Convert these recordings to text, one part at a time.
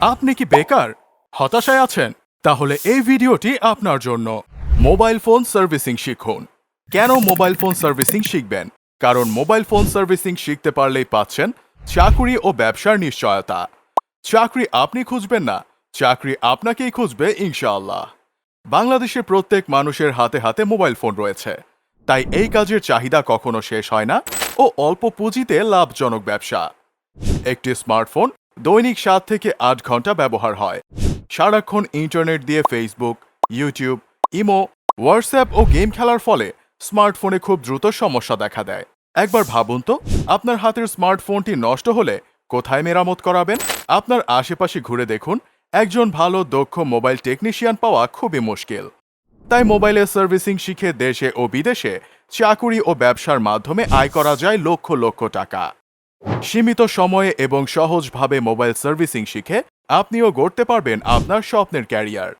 আপনি কি বেকার, হতাশায় আছেন? তাহলে এই ভিডিওটি আপনার জন্য। মোবাইল ফোন সার্ভিসিং শিখুন। কেন মোবাইল ফোন সার্ভিসিং শিখবেন? কারণ মোবাইল ফোন সার্ভিসিং শিখতে পারলেই পাচ্ছেন চাকুরি ও ব্যবসার নিশ্চয়তা। চাকরি আপনি খুঁজবেন না, চাকরি আপনাকেই খুঁজবে ইনশাআল্লাহ। বাংলাদেশের প্রত্যেক মানুষের হাতে হাতে মোবাইল ফোন রয়েছে। তাই এই কাজের চাহিদা কখনো শেষ হয় না ও অল্প পুঁজিতে লাভজনক ব্যবসা। একটি স্মার্টফোন দৈনিক সাত থেকে আট ঘণ্টা ব্যবহার হয়। সারাক্ষণ ইন্টারনেট দিয়ে ফেসবুক ইউটিউব ইমো হোয়াটসঅ্যাপ ও গেম খেলার ফলে স্মার্টফোনে খুব দ্রুত সমস্যা দেখা দেয়। একবার ভাবুন তো, আপনার হাতের স্মার্টফোনটি নষ্ট হলে কোথায় মেরামত করাবেন? আপনার আশেপাশে ঘুরে দেখুন, একজন ভালো, দক্ষ মোবাইল টেকনিশিয়ান পাওয়া খুবই মুশকিল। তাই মোবাইলের সার্ভিসিং শিখে দেশে ও বিদেশে চাকুরি ও ব্যবসার মাধ্যমে আয় করা যায় লক্ষ লক্ষ টাকা। সীমিত সময়ে এবং সহজভাবে মোবাইল সার্ভিসিং শিখে আপনিও গড়তে পারবেন আপনার স্বপ্নের ক্যারিয়ার।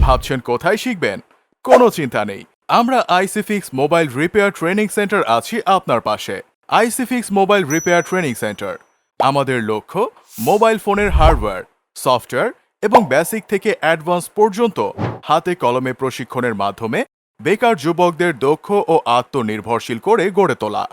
ভাবছেন কোথায় শিখবেন? কোনো চিন্তা নেই। আমরা আইসিফিক্স মোবাইল রিপেয়ার ট্রেনিং সেন্টার আছি আপনার পাশে। আইসিফিক্স মোবাইল রিপেয়ার ট্রেনিং সেন্টার। আমাদের লক্ষ্য মোবাইল ফোনের হার্ডওয়্যার, সফটওয়্যার এবং বেসিক থেকে অ্যাডভান্স পর্যন্ত হাতে কলমে প্রশিক্ষণের মাধ্যমে বেকার যুবকদের দক্ষ ও আত্মনির্ভরশীল করে গড়ে তোলা।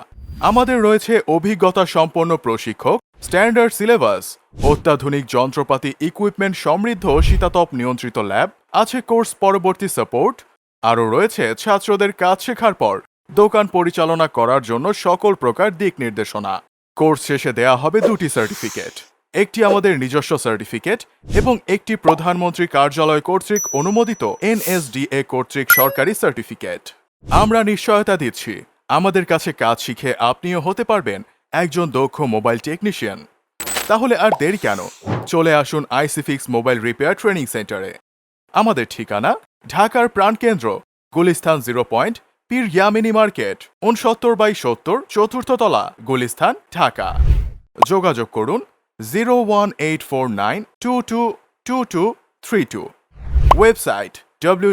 আমাদের রয়েছে অভিজ্ঞতা সম্পন্ন প্রশিক্ষক স্ট্যান্ডার্ড সিলেবাস অত্যাধুনিক যন্ত্রপাতি ইকুইপমেন্ট সমৃদ্ধ শীতাতপ নিয়ন্ত্রিত ল্যাব আছে কোর্স পরবর্তী সাপোর্ট আরও রয়েছে ছাত্রদের কাজ শেখার পর, দোকান পরিচালনা করার জন্য সকল প্রকার দিক নির্দেশনা। কোর্স শেষে দেয়া হবে দুটি সার্টিফিকেট একটি আমাদের নিজস্ব সার্টিফিকেট এবং একটি প্রধানমন্ত্রী কার্যালয় কর্তৃক অনুমোদিত এনএসডিএ কর্তৃক সরকারি সার্টিফিকেট আমরা নিশ্চয়তা দিচ্ছি। আমাদের কাছে কাজ শিখে আপনিও হতে পারবেন একজন দক্ষ মোবাইল টেকনিশিয়ান। তাহলে আর দেরি কেন? চলে আসুন আইসিফিক্স মোবাইল রিপেয়ার ট্রেনিং সেন্টারে। আমাদের ঠিকানা ঢাকার প্রাণকেন্দ্র Gulistan zero point, Pir Yamini market উনসত্তর বাই সত্তর, চতুর্থ তলা, গুলিস্তান, ঢাকা। যোগাযোগ করুন zero one eight four nine two two two two three two. Website W